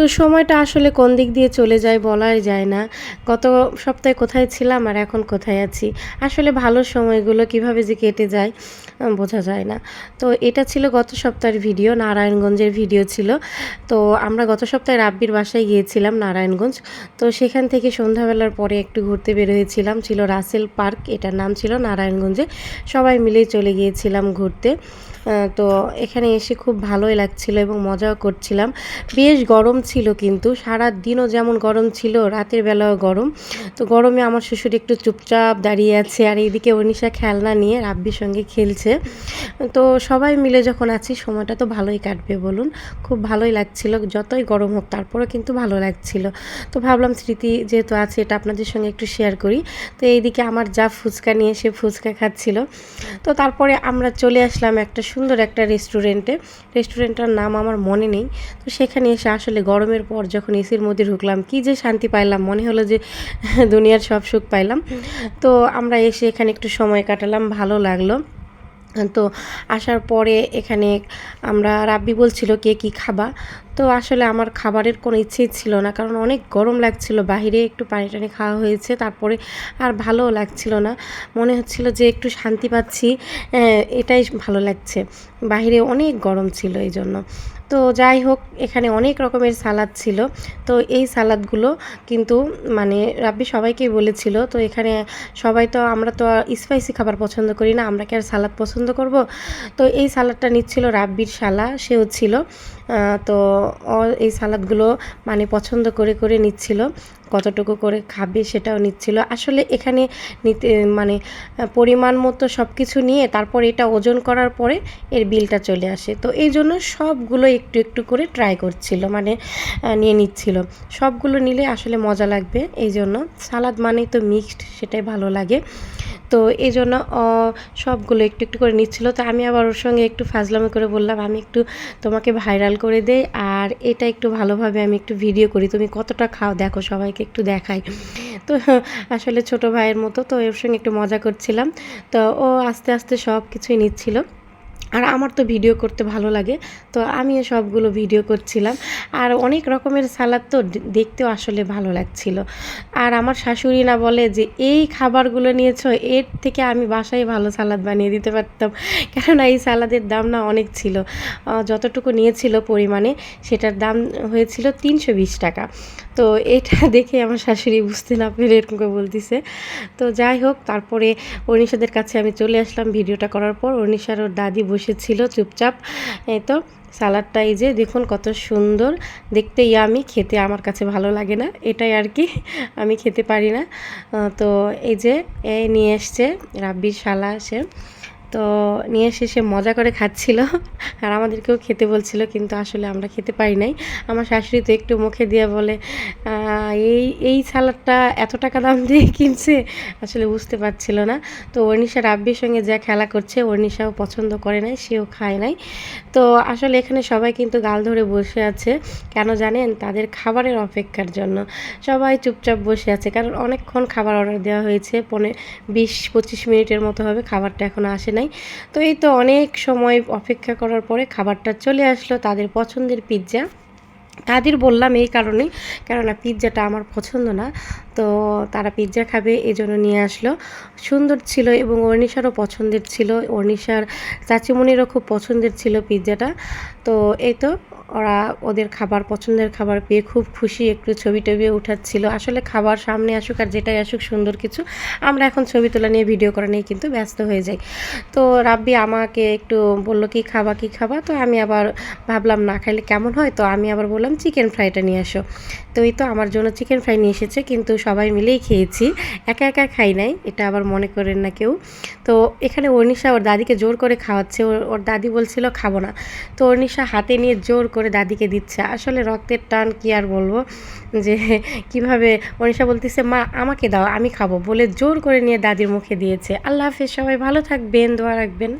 তো সময়টা আসলে কোন দিক দিয়ে চলে যায় বলাই যায় না। গত সপ্তাহে কোথায় ছিলাম আর এখন কোথায় আছি? আসলে ভালো সময়গুলো কীভাবে যে কেটে যায় বোঝা যায় না। তো এটা ছিল গত সপ্তাহের ভিডিও, নারায়ণগঞ্জের ভিডিও ছিল। তো আমরা গত সপ্তাহে রাব্বির বাসায় গিয়েছিলাম নারায়ণগঞ্জ। তো সেখান থেকে সন্ধ্যাবেলার পরে একটু ঘুরতে বের হয়েছিলাম। ছিল রাসেল পার্ক, এটার নাম ছিল নারায়ণগঞ্জে। সবাই মিলেই চলে গিয়েছিলাম ঘুরতে। তো এখানে এসে খুব ভালোই লাগছিল এবং মজাও করছিলাম। বেশ গরম ছিল কিন্তু সারা দিনও যেমন গরম ছিল, রাতের বেলাও গরম। তো গরমে আমার শ্বশুর একটু চুপচাপ দাঁড়িয়ে আছে আর এইদিকে অনিশা খেলনা নিয়ে রাব্বির সঙ্গে খেলছে। তো সবাই মিলে যখন আছি, সময়টা তো ভালোই কাটবে বলুন। খুব ভালোই লাগছিল, যতই গরম হোক তারপরেও কিন্তু ভালো লাগছিল। তো ভাবলাম স্মৃতি যেহেতু আছে, এটা আপনাদের সঙ্গে একটু শেয়ার করি। তো এইদিকে আমার যা ফুচকা নিয়ে সে ফুচকা খাচ্ছিল। তো তারপরে আমরা চলে আসলাম একটা সুন্দর একটা রেস্টুরেন্টে রেস্টুরেন্টটার নাম আমার মনে নেই। তো সেখানে এসে আসলে গরমের পর যখন এসির মধ্যে ঢুকলাম, কি যে শান্তি পাইলাম, মনে হলো যে দুনিয়ার সব সুখ পাইলাম। তো আমরা এসে এখানে একটু সময় কাটালাম, ভালো লাগল। তো আসার পরে এখানে আমরা, রাব্বি বলছিল কে কি খাবা। তো আসলে আমার খাবারের কোনো ইচ্ছেই ছিল না, কারণ অনেক গরম লাগছিল বাইরে একটু পানি টানি খাওয়া হয়েছে, তারপরে আর ভালোও লাগছিল না। মনে হচ্ছিল যে একটু শান্তি পাচ্ছি এটাই ভালো লাগছে। বাইরে অনেক গরম ছিল এই জন্য। তো যাই হোক, এখানে অনেক রকমের সালাদ ছিল। তো এই সালাদগুলো কিন্তু মানে রাব্বি সবাইকেই বলেছিল, তো এখানে সবাই তো, আমরা তো স্পাইসি খাবার পছন্দ করি না, আমরা কি আর সালাদ পছন্দ করব? তো এই সালাদটা নিচ্ছিল রাব্বির সালা সেও ছিল। তো ও এই সালাদগুলো মানে পছন্দ করে করে নিচ্ছিল। কতটুকু করে খাবে সেটাও নিচ্ছিল। আসলে এখানে নিতে মানে পরিমাণ মতো সব কিছু নিয়ে তারপর এটা ওজন করার পরে এর বিলটা চলে আসে। তো এই জন্য সবগুলো একটু একটু করে ট্রাই করছিল মানে নিয়ে নিচ্ছিল। সবগুলো নিলে আসলে মজা লাগবে। এই জন্য সালাদ মানেই তো মিক্সড সেটাই ভালো লাগে। তো এই জন্য সবগুলো একটু একটু করে নিচ্ছিল। তো আমি আবার ওর সঙ্গে একটু ফাজলামি করে বললাম, আমি একটু তোমাকে ভাইরাল করে দেই আর এটা একটু ভালোভাবে আমি একটু ভিডিও করি। তুমি কতটা খাও? দেখো, সবাইকে একটু দেখাই। তো আসলে ছোট ভাইয়ের মতো, তো ওর সঙ্গে একটু মজা করছিলাম। তো ও আস্তে আস্তে সব কিছুই নিচ্ছিল। আর আমার তো ভিডিও করতে ভালো লাগে, তো আমিও সবগুলো ভিডিও করছিলাম। আর অনেক রকমের সালাদ তো দেখতেও আসলে ভালো লাগছিল। আর আমার শাশুড়ি না বলে যে, এই খাবারগুলো নিয়েছ, এর থেকে আমি বাসায় ভালো সালাদ বানিয়ে দিতে পারতাম। কেননা এই সালাদের দাম না অনেক ছিল। যতটুকু নিয়েছিল পরিমাণে, সেটার দাম হয়েছিল তিনশো বিশ টাকা। তো এটা দেখে আমার শাশুড়ি বুঝতে না পেরে এরকম করে বলতেছে। তো যাই হোক, তারপরে অনিশাদের কাছে আমি চলে আসলাম ভিডিওটা করার পর। অনিশার ওর দাদি বসেছিল চুপচাপ। এই তো সালাডটা এই যে দেখুন কত সুন্দর, দেখতে আমি খেতে আমার কাছে ভালো লাগে না, এটাই আর কি, আমি খেতে পারি না। তো এই যে এ নিয়ে এসছে রাব্বির শালা সে। তো নিয়ে এসে সে মজা করে খাচ্ছিল। আর আমাদেরকেও খেতে বলছিল, কিন্তু আসলে আমরা খেতে পারি নাই। আমার শাশুড়ি তো একটু মুখে দিয়ে বলে এই এই সালাডটা এত টাকা দাম দিয়ে কিনছে? আসলে বুঝতে পারছিল না। তো অর্নিশা রাব্বির সঙ্গে যা খেলা করছে, অর্নিশাও পছন্দ করে নাই, সেও খায় নাই। তো আসলে এখানে সবাই কিন্তু গাল ধরে বসে আছে। কেন জানেন? তাদের খাবারের অপেক্ষার জন্য। সবাই চুপচাপ বসে আছে। কারণ অনেকক্ষণ খাবার অর্ডার দেওয়া হয়েছে। পনে বিশ পঁচিশ মিনিটের মতো হবে। খাবারটা এখনও আসে নাই। তো এই তো অনেক সময় অপেক্ষা করার পরে খাবারটা চলে আসলো তাদের পছন্দের পিৎজা তাদের বললাম এই কারণে কেননা পিৎজাটা আমার পছন্দ না। তো তারা পিৎজা খাবে এই জন্য নিয়ে আসলো। সুন্দর ছিল এবং অর্নিশারও পছন্দের ছিল। অর্নিশার চাচিমণিরও খুব পছন্দের ছিল পিৎজাটা তো এই তো ওরা ওদের খাবার, পছন্দের খাবার পেয়ে খুব খুশি। একটু ছবি টবি উঠাচ্ছিল। আসলে খাবার সামনে আসুক আর যেটাই আসুক, সুন্দর কিছু। আমরা এখন ছবি তোলা নিয়ে ভিডিও করা নিয়ে কিন্তু ব্যস্ত হয়ে যাই। তো রাব্বি আমাকে একটু বলল, কি খাবা কি খাবা? তো আমি আবার ভাবলাম, না খাইলে কেমন হয়? তো আমি আবার বললাম, চিকেন ফ্রাইটা নিয়ে আসো। তো এই তো আমার জন্য চিকেন ফ্রাই নিয়ে এসেছে। কিন্তু সবাই মিলেই খেয়েছি। একা একা খাই নাই, এটা আবার মনে করেন না কেউ। তো এখানে অর্নিশা ওর দাদিকে জোর করে খাওয়াচ্ছে, ওর ওর দাদি বলছিল, খাব না। তো অর্নিশা হাতে নিয়ে জোর করে দাদিকে দিচ্ছে। আসলে রক্তের টান কি আর বলব? যে কীভাবে অনিশা বলতেছে, মা, আমাকে দাও, আমি খাব। বলে জোর করে নিয়ে দাদির মুখে দিয়েছে। আল্লাহ হাফেজ, সবাই ভালো থাকবেন, দোয়া রাখবেন।